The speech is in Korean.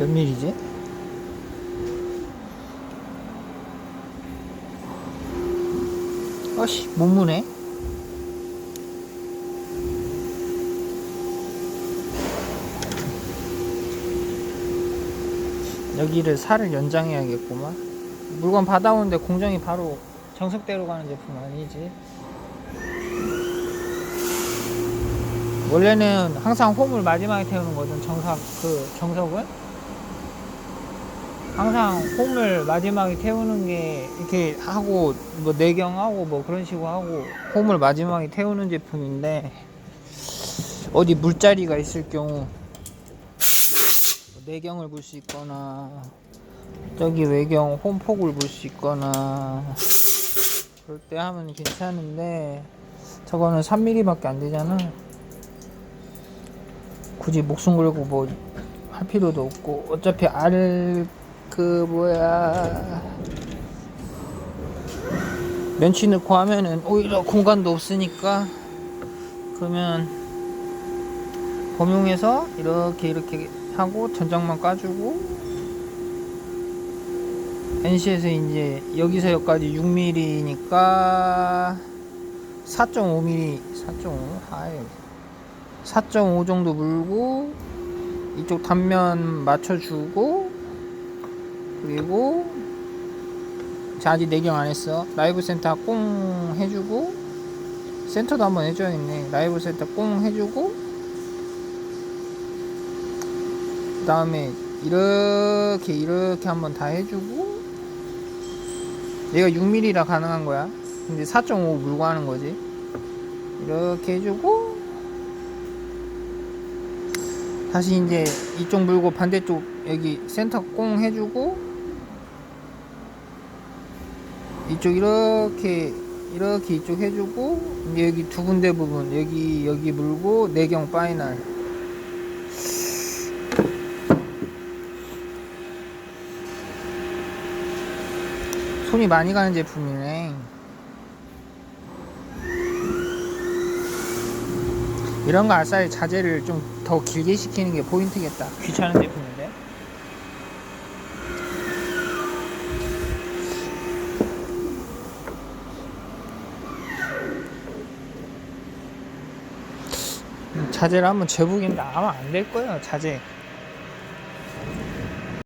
몇 밀리지? 어씨 못 무네. 여기를 살을 연장해야겠구만. 물건 받아오는데 공정이 바로 정석대로 가는 제품 아니지? 원래는 항상 홈을 마지막에 태우는 거든 정석 그 정석은 항상 홈을 마지막에 태우는 게 이렇게 하고 뭐 내경하고 뭐 그런 식으로 하고 홈을 마지막에 태우는 제품인데 어디 물자리가 있을 경우 내경을 볼 수 있거나 저기 외경 홈폭을 볼 수 있거나 그럴 때 하면 괜찮은데 저거는 3mm밖에 안 되잖아. 굳이 목숨 걸고 뭐 할 필요도 없고 어차피 알 그 뭐야. 면치 넣고 하면은 오히려 공간도 없으니까 그러면 범용해서 이렇게 이렇게 하고 전장만 까주고 NC에서 이제 여기서 여기까지 6mm니까 4.5mm 4.5 하이 4.5 정도 물고 이쪽 단면 맞춰주고 그리고 자 아직 내경 안 했어. 라이브 센터 꽁 해주고 센터도 한번 해줘야겠네. 라이브 센터 꽁 해주고 그 다음에 이렇게 이렇게 한번 다 해주고 얘가 6mm라 가능한 거야. 근데 4.5 물고 하는 거지. 이렇게 해주고 다시 이제 이쪽 물고 반대쪽 여기 센터 꽁 해주고 이쪽 이렇게 이렇게 이쪽 해주고 여기 두 군데 부분 여기 여기 물고 내경 파이널. 손이 많이 가는 제품이네. 이런 거 아싸리 자재를 좀 더 길게 시키는 게 포인트겠다. 귀찮은 제품인데 자재를 한번 재보긴데 아마 안 될 거예요 자재